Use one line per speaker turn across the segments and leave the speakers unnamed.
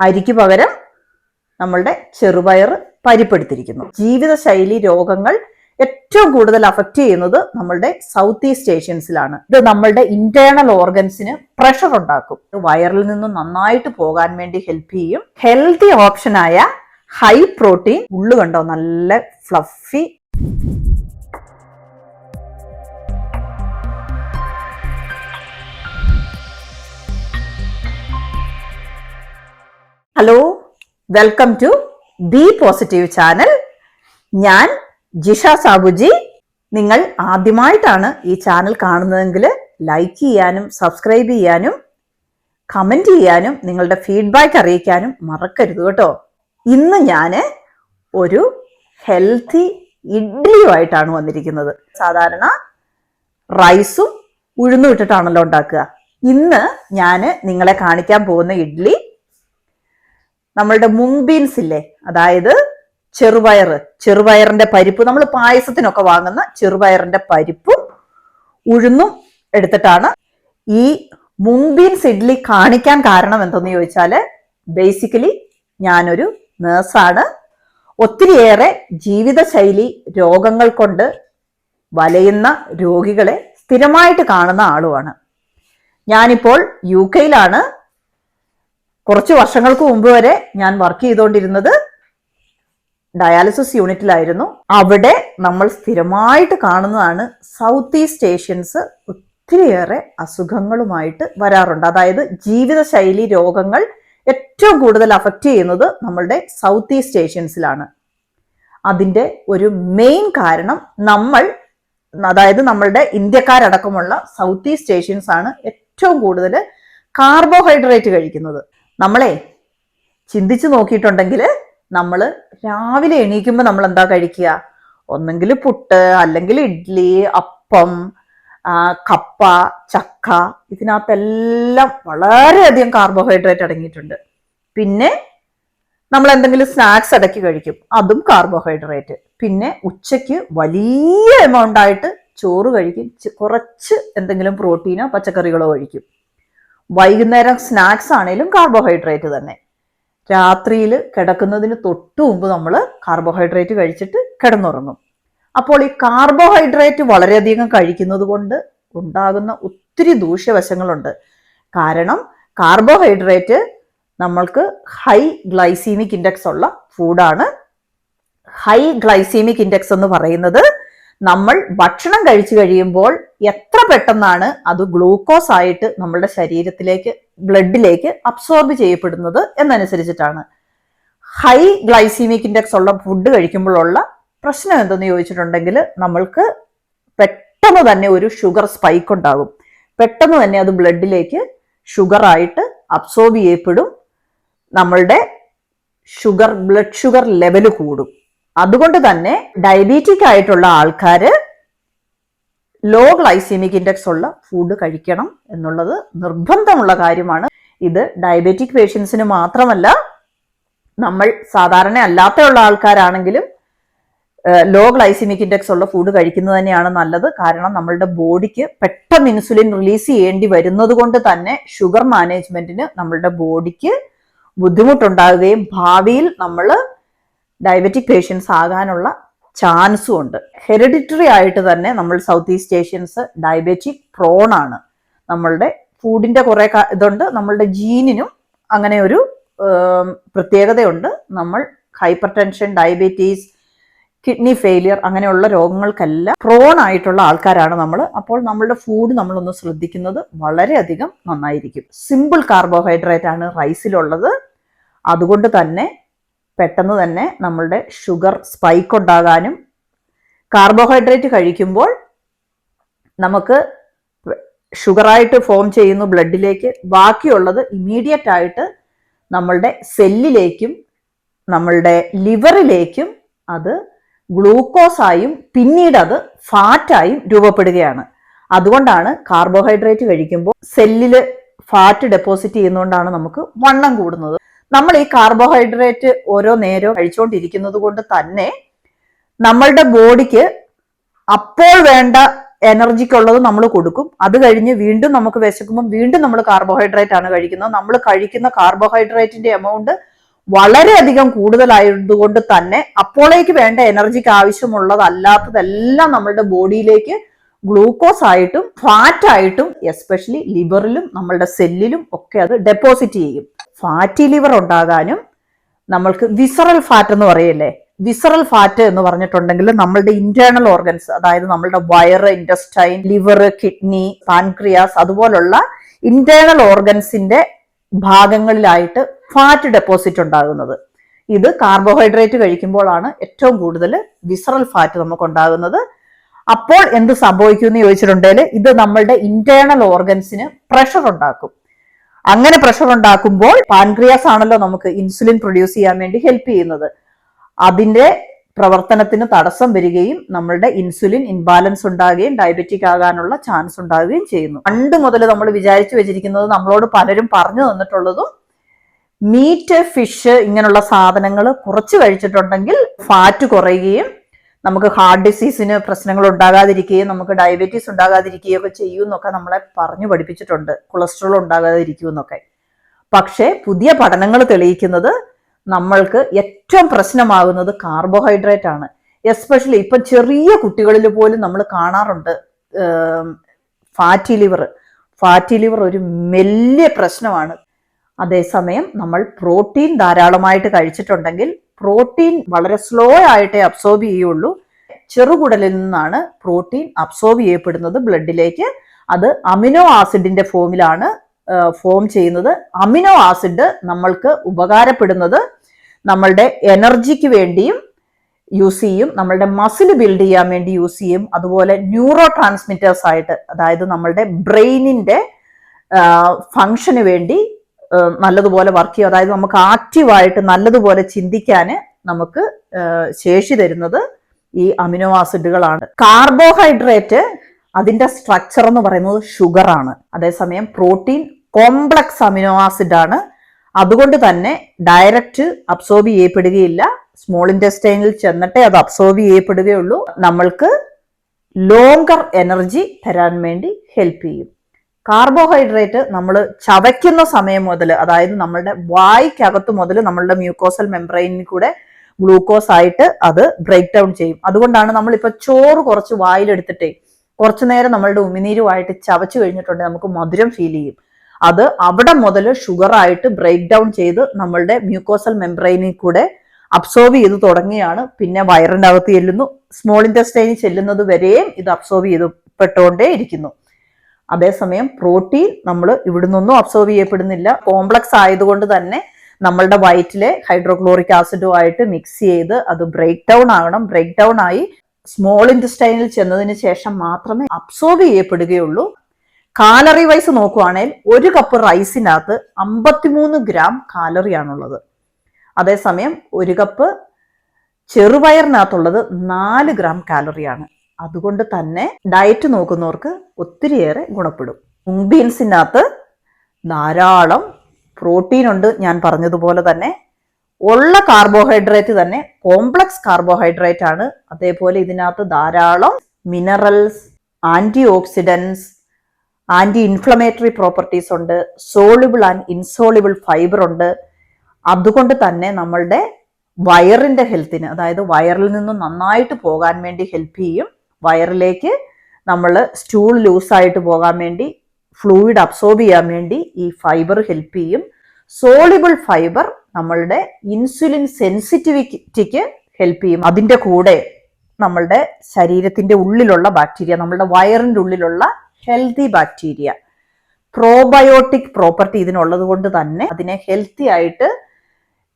അരിക്ക് പകരം നമ്മളുടെ ചെറുപയർ പരിപ്പെടുത്തിരിക്കുന്നു ജീവിതശൈലി രോഗങ്ങൾ ഏറ്റവും കൂടുതൽ അഫക്റ്റ് ചെയ്യുന്നത് നമ്മളുടെ സൗത്ത് ഈസ്റ്റ് ഏഷ്യൻസിലാണ് ഇത് നമ്മളുടെ ഇന്റേണൽ ഓർഗൻസിന് പ്രഷർ ഉണ്ടാക്കും. വയറിൽ നിന്നും നന്നായിട്ട് പോകാൻ വേണ്ടി ഹെൽപ്പ് ചെയ്യും. ഹെൽത്തി ഓപ്ഷനായ ഹൈ പ്രോട്ടീൻ ഉള്ളു കണ്ടോ? നല്ല fluffy hello welcome to B positive channel Jisha Jisha Sabuji. നിങ്ങൾ ആദ്യമായിട്ടാണ് ഈ ചാനൽ കാണുന്നതെങ്കിൽ ലൈക്ക് ചെയ്യാനും സബ്സ്ക്രൈബ് ചെയ്യാനും കമന്റ് ചെയ്യാനും നിങ്ങളുടെ ഫീഡ്ബാക്ക് അറിയിക്കാനും മറക്കരുത് കേട്ടോ. ഇന്ന് ഞാൻ ഒരു ഹെൽത്തി ഇഡ്ഡലിയുമായിട്ടാണ് വന്നിരിക്കുന്നത്. സാധാരണ റൈസും ഉഴുന്നും ഇട്ടിട്ടാണല്ലോ ഉണ്ടാക്കുക. ഇന്ന് ഞാൻ നിങ്ങളെ കാണിക്കാൻ പോകുന്ന ഇഡ്ഡലി നമ്മളുടെ മുങ് ഇല്ലേ? അതായത് ചെറുപയർ ചെറുപയറിന്റെ പരിപ്പ്. നമ്മൾ പായസത്തിനൊക്കെ വാങ്ങുന്ന ചെറുപയറിന്റെ പരിപ്പും ഉഴുന്നും എടുത്തിട്ടാണ് ഈ ഇഡ്ലി ഇഡ്ഡലി കാണിക്കാൻ കാരണം എന്തെന്ന് ചോദിച്ചാൽ ബേസിക്കലി ഞാനൊരു നേഴ്സാണ് ഒത്തിരിയേറെ ജീവിതശൈലി രോഗങ്ങൾ കൊണ്ട് വലയുന്ന രോഗികളെ സ്ഥിരമായിട്ട് കാണുന്ന ആളുമാണ്. ഞാനിപ്പോൾ യു കെയിലാണ്. കുറച്ച് വർഷങ്ങൾക്ക് മുമ്പ് വരെ ഞാൻ വർക്ക് ചെയ്തുകൊണ്ടിരുന്നത് ഡയാലിസിസ് യൂണിറ്റിലായിരുന്നു അവിടെ നമ്മൾ സ്ഥിരമായിട്ട് കാണുന്നതാണ് സൗത്ത് ഈസ്റ്റ് ഏഷ്യൻസ് ഒത്തിരിയേറെ അസുഖങ്ങളുമായിട്ട് വരാറുണ്ട്. അതായത് ജീവിതശൈലി രോഗങ്ങൾ ഏറ്റവും കൂടുതൽ അഫക്റ്റ് ചെയ്യുന്നത് നമ്മളുടെ സൗത്ത് ഈസ്റ്റ് ഏഷ്യൻസിലാണ് അതിന്റെ ഒരു മെയിൻ കാരണം നമ്മൾ അതായത് നമ്മളുടെ ഇന്ത്യക്കാരടക്കമുള്ള സൗത്ത് ഈസ്റ്റ് ഏഷ്യൻസ് ആണ് ഏറ്റവും കൂടുതൽ കാർബോഹൈഡ്രേറ്റ് കഴിക്കുന്നത്. നമ്മളെ ചിന്തിച്ചു നോക്കിയിട്ടുണ്ടെങ്കിൽ നമ്മൾ രാവിലെ എണീക്കുമ്പോൾ നമ്മൾ എന്താ കഴിക്കുക? ഒന്നെങ്കിൽ പുട്ട് അല്ലെങ്കിൽ ഇഡ്ഡലി അപ്പം കപ്പ ചക്ക ഇതിനകത്തെല്ലാം വളരെയധികം കാർബോഹൈഡ്രേറ്റ് അടങ്ങിയിട്ടുണ്ട്. പിന്നെ നമ്മൾ എന്തെങ്കിലും സ്നാക്സ് ഇടയ്ക്ക് കഴിക്കും. അതും കാർബോഹൈഡ്രേറ്റ് പിന്നെ ഉച്ചയ്ക്ക് വലിയ എമൗണ്ട് ആയിട്ട് ചോറ് കഴിക്കും. കുറച്ച് എന്തെങ്കിലും പ്രോട്ടീനോ പച്ചക്കറികളോ കഴിക്കും. വൈകുന്നേരം സ്നാക്സ് ആണെങ്കിലും കാർബോഹൈഡ്രേറ്റ് തന്നെ. രാത്രിയിൽ കിടക്കുന്നതിന് തൊട്ട് മുമ്പ് നമ്മൾ കാർബോഹൈഡ്രേറ്റ് കഴിച്ചിട്ട് കിടന്നുറങ്ങും. അപ്പോൾ ഈ കാർബോഹൈഡ്രേറ്റ് വളരെയധികം കഴിക്കുന്നത് കൊണ്ട് ഉണ്ടാകുന്ന ഒത്തിരി ദൂഷ്യവശങ്ങളുണ്ട്. കാരണം കാർബോഹൈഡ്രേറ്റ് നമ്മൾക്ക് ഹൈ ഗ്ലൈസീമിക് ഇൻഡെക്സ് ഉള്ള ഫുഡാണ് ഹൈ ഗ്ലൈസീമിക് ഇൻഡെക്സ് എന്ന് പറയുന്നത് നമ്മൾ ഭക്ഷണം കഴിച്ചു കഴിയുമ്പോൾ എത്ര പെട്ടെന്നാണ് അത് ഗ്ലൂക്കോസ് ആയിട്ട് നമ്മളുടെ ശരീരത്തിലേക്ക് ബ്ലഡിലേക്ക് അബ്സോർബ് ചെയ്യപ്പെടുന്നത് എന്നനുസരിച്ചിട്ടാണ്. ഹൈ ഗ്ലൈസീമിക് ഇൻഡെക്സ് ഉള്ള ഫുഡ് കഴിക്കുമ്പോഴുള്ള പ്രശ്നം എന്തെന്ന് ചോദിച്ചിട്ടുണ്ടെങ്കിൽ നമ്മൾക്ക് പെട്ടെന്ന് തന്നെ ഒരു ഷുഗർ സ്പൈക്ക് ഉണ്ടാകും. പെട്ടെന്ന് തന്നെ അത് ബ്ലഡിലേക്ക് ഷുഗർ ആയിട്ട് അബ്സോർബ് ചെയ്യപ്പെടും. നമ്മളുടെ ഷുഗർ ബ്ലഡ് ഷുഗർ ലെവൽ കൂടും. അതുകൊണ്ട് തന്നെ ഡയബറ്റിക് ആയിട്ടുള്ള ആൾക്കാർ ലോ ഗ്ലൈസീമിക് ഇൻഡെക്സ് ഉള്ള ഫുഡ് കഴിക്കണം എന്നുള്ളത് നിർബന്ധമുള്ള കാര്യമാണ്. ഇത് ഡയബറ്റിക് പേഷ്യൻസിന് മാത്രമല്ല നമ്മൾ സാധാരണ അല്ലാത്തുള്ള ആൾക്കാരാണെങ്കിലും ലോ ഗ്ലൈസിമിക് ഇൻഡെക്സ് ഉള്ള ഫുഡ് കഴിക്കുന്നത് തന്നെയാണ് നല്ലത്. കാരണം നമ്മളുടെ ബോഡിക്ക് പെട്ടെന്ന് ഇൻസുലിൻ റിലീസ് ചെയ്യേണ്ടി വരുന്നത് കൊണ്ട് തന്നെ ഷുഗർ മാനേജ്മെന്റിന് നമ്മളുടെ ബോഡിക്ക് ബുദ്ധിമുട്ടുണ്ടാകുകയും ഭാവിയിൽ നമ്മൾ ഡയബറ്റിക് പേഷ്യൻസ് ആകാനുള്ള ചാൻസും ഉണ്ട്. ഹെറിഡിറ്ററി ആയിട്ട് തന്നെ നമ്മൾ south east Asians diabetic prone ആണ്. നമ്മളുടെ ഫുഡിന്റെ കുറെ ഇതുണ്ട്. നമ്മളുടെ ജീനിനും അങ്ങനെ ഒരു പ്രത്യേകതയുണ്ട്. നമ്മൾ hypertension diabetes kidney failure അങ്ങനെയുള്ള രോഗങ്ങൾക്കെല്ലാം പ്രോൺ ആയിട്ടുള്ള ആൾക്കാരാണ് നമ്മൾ. അപ്പോൾ നമ്മളുടെ ഫുഡ് നമ്മളൊന്ന് ശ്രദ്ധിക്കുന്നത് വളരെയധികം നന്നായിരിക്കും. സിമ്പിൾ കാർബോഹൈഡ്രേറ്റ് ആണ് റൈസിലുള്ളത് അതുകൊണ്ട് തന്നെ പെട്ടെന്ന് തന്നെ നമ്മളുടെ ഷുഗർ സ്പൈക്ക് ഉണ്ടാകാനും കാർബോഹൈഡ്രേറ്റ് കഴിക്കുമ്പോൾ നമുക്ക് ഷുഗറായിട്ട് ഫോം ചെയ്യുന്നു ബ്ലഡിലേക്ക് ബാക്കിയുള്ളത് ഇമ്മീഡിയറ്റ് ആയിട്ട് നമ്മളുടെ സെല്ലിലേക്കും നമ്മളുടെ ലിവറിലേക്കും അത് ഗ്ലൂക്കോസായും പിന്നീട് അത് ഫാറ്റായും രൂപപ്പെടുകയാണ്. അതുകൊണ്ടാണ് കാർബോഹൈഡ്രേറ്റ് കഴിക്കുമ്പോൾ സെല്ലിൽ ഫാറ്റ് ഡെപ്പോസിറ്റ് ചെയ്യുന്നതുകൊണ്ടാണ് നമുക്ക് വണ്ണം കൂടുന്നത്. നമ്മൾ ഈ കാർബോഹൈഡ്രേറ്റ് ഓരോ നേരവും കഴിച്ചുകൊണ്ടിരിക്കുന്നത് കൊണ്ട് തന്നെ നമ്മളുടെ ബോഡിക്ക് അപ്പോൾ വേണ്ട എനർജിക്കുള്ളത് നമ്മൾ കൊടുക്കും. അത് കഴിഞ്ഞ് വീണ്ടും നമുക്ക് വിശക്കുമ്പോൾ വീണ്ടും നമ്മൾ കാർബോഹൈഡ്രേറ്റ് ആണ് കഴിക്കുന്നത്. നമ്മൾ കഴിക്കുന്ന കാർബോഹൈഡ്രേറ്റിന്റെ എമൗണ്ട് വളരെയധികം കൂടുതലായതുകൊണ്ട് തന്നെ അപ്പോഴേക്ക് വേണ്ട എനർജിക്ക് ആവശ്യമുള്ളതല്ലാത്തതെല്ലാം നമ്മളുടെ ബോഡിയിലേക്ക് ഗ്ലൂക്കോസ് ആയിട്ടും ഫാറ്റ് ആയിട്ടും എസ്പെഷ്യലി ലിവറിലും നമ്മളുടെ സെല്ലിലും ഒക്കെ അത് ഡെപ്പോസിറ്റ് ചെയ്യും. ഫാറ്റി ലിവർ ഉണ്ടാകാനും നമ്മൾക്ക് വിസറൽ ഫാറ്റ് എന്ന് പറയല്ലേ? വിസറൽ ഫാറ്റ് എന്ന് പറഞ്ഞിട്ടുണ്ടെങ്കിൽ നമ്മളുടെ ഇന്റേണൽ ഓർഗൻസ് അതായത് നമ്മളുടെ വയറ് ഇൻഡസ്റ്റൈൻ ലിവർ കിഡ്നി പാൻക്രിയാസ് അതുപോലുള്ള ഇന്റേണൽ ഓർഗൻസിന്റെ ഭാഗങ്ങളിലായിട്ട് ഫാറ്റ് ഡെപ്പോസിറ്റ് ഉണ്ടാകുന്നത്. ഇത് കാർബോഹൈഡ്രേറ്റ് കഴിക്കുമ്പോഴാണ് ഏറ്റവും കൂടുതൽ വിസറൽ ഫാറ്റ് നമുക്ക് ഉണ്ടാകുന്നത്. അപ്പോൾ എന്ത് സംഭവിക്കും എന്ന് ചോദിച്ചിട്ടുണ്ടെങ്കിൽ ഇത് നമ്മളുടെ ഇന്റേണൽ ഓർഗൻസിന് പ്രഷർ ഉണ്ടാക്കും. അങ്ങനെ പ്രഷർ ഉണ്ടാക്കുമ്പോൾ പാൻക്രിയാസ് ആണല്ലോ നമുക്ക് ഇൻസുലിൻ പ്രൊഡ്യൂസ് ചെയ്യാൻ വേണ്ടി ഹെൽപ്പ് ചെയ്യുന്നത്. അതിന്റെ പ്രവർത്തനത്തിന് തടസ്സം വരികയും നമ്മളുടെ ഇൻസുലിൻ ഇൻബാലൻസ് ഉണ്ടാകുകയും ഡയബറ്റിക് ആകാനുള്ള ചാൻസ് ഉണ്ടാകുകയും ചെയ്യുന്നു. പണ്ട് മുതൽ നമ്മൾ വിചാരിച്ചു വെച്ചിരിക്കുന്നത് നമ്മളോട് പലരും പറഞ്ഞു തന്നിട്ടുള്ളതും മീറ്റ് ഫിഷ് ഇങ്ങനെയുള്ള സാധനങ്ങൾ കുറച്ച് കഴിച്ചിട്ടുണ്ടെങ്കിൽ ഫാറ്റ് കുറയുകയും നമുക്ക് ഹാർട്ട് ഡിസീസിന് പ്രശ്നങ്ങൾ ഉണ്ടാകാതിരിക്കുകയും നമുക്ക് ഡയബറ്റീസ് ഉണ്ടാകാതിരിക്കുകയും ഒക്കെ ചെയ്യും എന്നൊക്കെ നമ്മളെ പറഞ്ഞു പഠിപ്പിച്ചിട്ടുണ്ട്. കൊളസ്ട്രോൾ ഉണ്ടാകാതിരിക്കും എന്നൊക്കെ. പക്ഷേ പുതിയ പഠനങ്ങൾ തെളിയിക്കുന്നത് നമ്മൾക്ക് ഏറ്റവും പ്രശ്നമാകുന്നത് കാർബോഹൈഡ്രേറ്റ് ആണ്. എസ്പെഷ്യലി ഇപ്പം ചെറിയ കുട്ടികളിൽ പോലും നമ്മൾ കാണാറുണ്ട്. ഫാറ്റി ലിവർ ഫാറ്റി ലിവർ ഒരു വലിയ പ്രശ്നമാണ്. അതേസമയം നമ്മൾ പ്രോട്ടീൻ ധാരാളമായിട്ട് കഴിച്ചിട്ടുണ്ടെങ്കിൽ പ്രോട്ടീൻ വളരെ സ്ലോ ആയിട്ടേ അബ്സോർബ് ചെയ്യുള്ളൂ. ചെറുകുടലിൽ നിന്നാണ് പ്രോട്ടീൻ അബ്സോർബ് ചെയ്യപ്പെടുന്നത് ബ്ലഡിലേക്ക്. അത് അമിനോ ആസിഡിന്റെ ഫോമിലാണ് ഫോം ചെയ്യുന്നത്. അമിനോ ആസിഡ് നമ്മൾക്ക് ഉപകാരപ്പെടുന്നത് നമ്മളുടെ എനർജിക്ക് വേണ്ടിയും യൂസ് ചെയ്യും നമ്മളുടെ മസിൽ ബിൽഡ് ചെയ്യാൻ വേണ്ടി യൂസ് ചെയ്യും. അതുപോലെ ന്യൂറോ ട്രാൻസ്മിറ്റേഴ്സ് ആയിട്ട് അതായത് നമ്മളുടെ ബ്രെയിനിന്റെ ഫങ്ഷന് വേണ്ടി നല്ലതുപോലെ വർക്ക് ചെയ്യും. അതായത് നമുക്ക് ആക്റ്റീവായിട്ട് നല്ലതുപോലെ ചിന്തിക്കാൻ നമുക്ക് ശേഷി തരുന്നത് ഈ അമിനോ ആസിഡുകളാണ് കാർബോഹൈഡ്രേറ്റ് അതിന്റെ സ്ട്രക്ചർ എന്ന് പറയുന്നത് ഷുഗറാണ് അതേസമയം പ്രോട്ടീൻ കോംപ്ലക്സ് അമിനോ ആസിഡ് ആണ്. അതുകൊണ്ട് തന്നെ ഡയറക്റ്റ് അബ്സോർബ് ചെയ്യപ്പെടുകയില്ല. സ്മോൾ ഇന്റസ്റ്റൈനിൽ ചെന്നിട്ടേ അത് അബ്സോർബ് ചെയ്യപ്പെടുകയുള്ളൂ. നമ്മൾക്ക് ലോങ്കർ എനർജി തരാൻ വേണ്ടി ഹെൽപ്പ് ചെയ്യും. കാർബോഹൈഡ്രേറ്റ് നമ്മൾ ചവയ്ക്കുന്ന സമയം മുതൽ അതായത് നമ്മളുടെ വായ്ക്കകത്ത് മുതൽ നമ്മളുടെ മ്യൂക്കോസൽ മെംബ്രെയിനിൽ കൂടെ ഗ്ലൂക്കോസ് ആയിട്ട് അത് ബ്രേക്ക് ഡൗൺ ചെയ്യും. അതുകൊണ്ടാണ് നമ്മളിപ്പോൾ ചോറ് കുറച്ച് വായിലെടുത്തിട്ടേ കുറച്ചു നേരം നമ്മളുടെ ഉമിനീരുമായിട്ട് ചവച്ചു കഴിഞ്ഞിട്ടുണ്ടെങ്കിൽ നമുക്ക് മധുരം ഫീൽ ചെയ്യും. അത് അവിടെ മുതൽ ഷുഗർ ആയിട്ട് ബ്രേക്ക് ഡൗൺ ചെയ്ത് നമ്മളുടെ മ്യൂക്കോസൽ മെംബ്രെയിനിൽ കൂടെ അബ്സോർവ് ചെയ്ത് തുടങ്ങിയാണ്. പിന്നെ വയറിന്റെ അകത്ത് ചെല്ലുന്നു സ്മോൾ ഇന്റസ്റ്റൈനിൽ ചെല്ലുന്നത് വരെയും ഇത് അബ്സോർവ് ചെയ്ത് പെട്ടുകൊണ്ടേ ഇരിക്കുന്നു അതേസമയം പ്രോട്ടീൻ നമ്മൾ ഇവിടുന്നൊന്നും അബ്സോർവ് ചെയ്യപ്പെടുന്നില്ല. കോംപ്ലക്സ് ആയതുകൊണ്ട് തന്നെ നമ്മളുടെ വയറ്റിലെ ഹൈഡ്രോക്ലോറിക് ആസിഡുമായിട്ട് മിക്സ് ചെയ്ത് അത് ബ്രേക്ക് ഡൗൺ ആകണം. ബ്രേക്ക് ഡൗൺ ആയി സ്മോൾ ഇന്റസ്റ്റൈനിൽ ചെന്നതിന് ശേഷം മാത്രമേ അബ്സോർവ് ചെയ്യപ്പെടുകയുള്ളൂ. കാലറി വൈസ് നോക്കുവാണെങ്കിൽ ഒരു കപ്പ് റൈസിനകത്ത് അമ്പത്തിമൂന്ന് ഗ്രാം കാലറിയാണുള്ളത് അതേസമയം ഒരു കപ്പ് ചെറുപയറിനകത്തുള്ളത് നാല് ഗ്രാം കാലറിയാണ് അതുകൊണ്ട് തന്നെ ഡയറ്റ് നോക്കുന്നവർക്ക് ഒത്തിരിയേറെ ഗുണപ്പെടും. മുങ് ബീൻസിനകത്ത് ധാരാളം പ്രോട്ടീൻ ഉണ്ട്. ഞാൻ പറഞ്ഞതുപോലെ തന്നെ ഉള്ള കാർബോഹൈഡ്രേറ്റ് തന്നെ കോംപ്ലക്സ് കാർബോഹൈഡ്രേറ്റ് ആണ്. അതേപോലെ ഇതിനകത്ത് ധാരാളം minerals antioxidants anti inflammatory properties ഉണ്ട്. സോളിബിൾ ആൻഡ് ഇൻസോളിബിൾ ഫൈബർ ഉണ്ട്. അതുകൊണ്ട് തന്നെ നമ്മളുടെ വയറിന്റെ ഹെൽത്തിന് അതായത് വയറിൽ നിന്നും നന്നായിട്ട് പോകാൻ വേണ്ടി ഹെൽപ്പ് ചെയ്യും. വയറിലേക്ക് നമ്മൾ സ്റ്റൂൾ ലൂസായിട്ട് പോകാൻ വേണ്ടി ഫ്ലൂയിഡ് അബ്സോർബ് ചെയ്യാൻ വേണ്ടി ഈ ഫൈബർ ഹെൽപ്പ് ചെയ്യും. സോളിബിൾ ഫൈബർ നമ്മളുടെ ഇൻസുലിൻ സെൻസിറ്റിവിറ്റിക്ക് ഹെൽപ്പ് ചെയ്യും. അതിന്റെ കൂടെ നമ്മളുടെ ശരീരത്തിന്റെ ഉള്ളിലുള്ള ബാക്ടീരിയ നമ്മളുടെ വയറിന്റെ ഉള്ളിലുള്ള ഹെൽത്തി ബാക്ടീരിയ പ്രോബയോട്ടിക് പ്രോപ്പർട്ടി ഇതിനുള്ളത് കൊണ്ട് തന്നെ അതിനെ ഹെൽത്തി ആയിട്ട്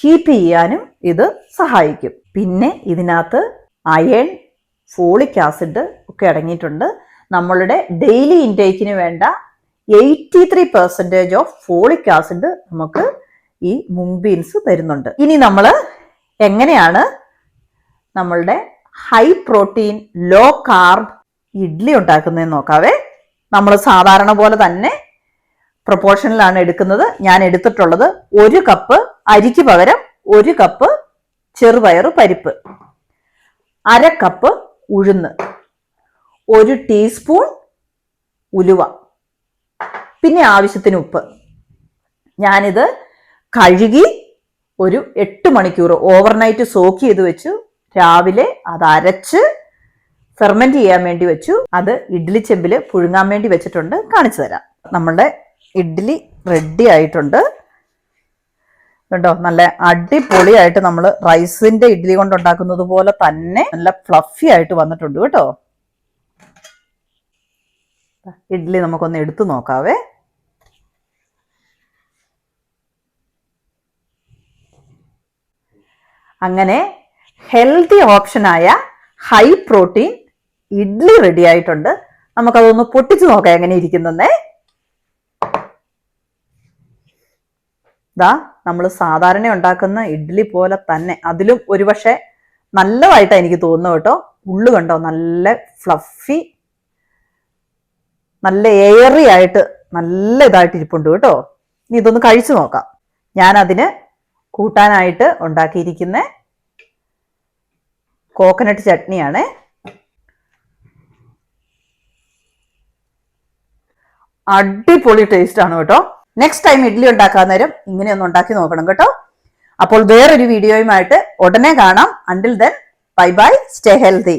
കീപ്പ് ചെയ്യാനും ഇത് സഹായിക്കും. പിന്നെ ഇതിനകത്ത് അയൺ ഫോളിക് ആസിഡ് ഒക്കെ അടങ്ങിയിട്ടുണ്ട്. നമ്മളുടെ ഡെയിലി ഇൻടേക്കിന് വേണ്ട eighty three percentage of folic acid നമുക്ക് ഈ മുംബീൻസ് തരുന്നുണ്ട്. ഇനി നമ്മൾ എങ്ങനെയാണ് നമ്മളുടെ high protein low carb idli ഉണ്ടാക്കുന്നതെന്ന് നോക്കാവേ. നമ്മൾ സാധാരണ പോലെ തന്നെ പ്രൊപ്പോർഷനിലാണ് എടുക്കുന്നത്. ഞാൻ എടുത്തിട്ടുള്ളത് ഒരു കപ്പ് അരിക്ക് പകരം ഒരു കപ്പ് ചെറുപയർ പരിപ്പ്. അര കപ്പ് ഉഴുന്ന്. ഒരു ടീസ്പൂൺ ഉലുവ. പിന്നെ ആവശ്യത്തിന് ഉപ്പ്. ഞാനിത് കഴുകി ഒരു എട്ട് മണിക്കൂർ ഓവർനൈറ്റ് സോക്ക് ചെയ്ത് വെച്ചു. രാവിലെ അത് അരച്ച് ഫെർമെന്റ് ചെയ്യാൻ വേണ്ടി വെച്ചു. അത് ഇഡ്ഡലി ചെമ്പിൽ പുഴുങ്ങാൻ വേണ്ടി വെച്ചിട്ടുണ്ട്. കാണിച്ചു തരാം. നമ്മളുടെ ഇഡ്ഡലി റെഡി ആയിട്ടുണ്ട്. കേട്ടോ നല്ല അടിപൊളിയായിട്ട് നമ്മൾ റൈസിന്റെ ഇഡ്ഡലി കൊണ്ട് ഉണ്ടാക്കുന്നത് പോലെ തന്നെ നല്ല ഫ്ലഫി ആയിട്ട് വന്നിട്ടുണ്ട് കേട്ടോ. ഇഡ്ഡലി നമുക്കൊന്ന് എടുത്തു നോക്കാവേ. അങ്ങനെ ഹെൽത്തി ഓപ്ഷനായ ഹൈ പ്രോട്ടീൻ ഇഡ്ഡലി റെഡി ആയിട്ടുണ്ട്. നമുക്കതൊന്ന് പൊട്ടിച്ചു നോക്കാം എങ്ങനെ ഇരിക്കുന്നേ ദാ നമ്മൾ സാധാരണ ഉണ്ടാക്കുന്ന ഇഡ്ഡലി പോലെ തന്നെ അതിലും ഒരുപക്ഷെ നല്ലതായിട്ടാണ് എനിക്ക് തോന്നുന്നു കേട്ടോ. ഉള്ളു കണ്ടോ? നല്ല ഫ്ലഫി നല്ല എയറി ആയിട്ട് നല്ല ഇതായിട്ട് ഇരിപ്പുണ്ട് കേട്ടോ. ഇനി ഇതൊന്ന് കഴിച്ചു നോക്കാം. ഞാൻ അതിന് കൂട്ടാനായിട്ട് ഉണ്ടാക്കിയിരിക്കുന്ന കോക്കനട്ട് ചട്നിയാണ്. അടിപൊളി ടേസ്റ്റ് ആണ് കേട്ടോ. നെക്സ്റ്റ് ടൈം ഇഡ്ഡലി ഉണ്ടാക്കാൻ നേരം ഇങ്ങനെയൊന്നും ഉണ്ടാക്കി നോക്കണം കേട്ടോ. അപ്പോൾ വേറൊരു വീഡിയോയുമായിട്ട് ഉടനെ കാണാം. Until then bye bye stay healthy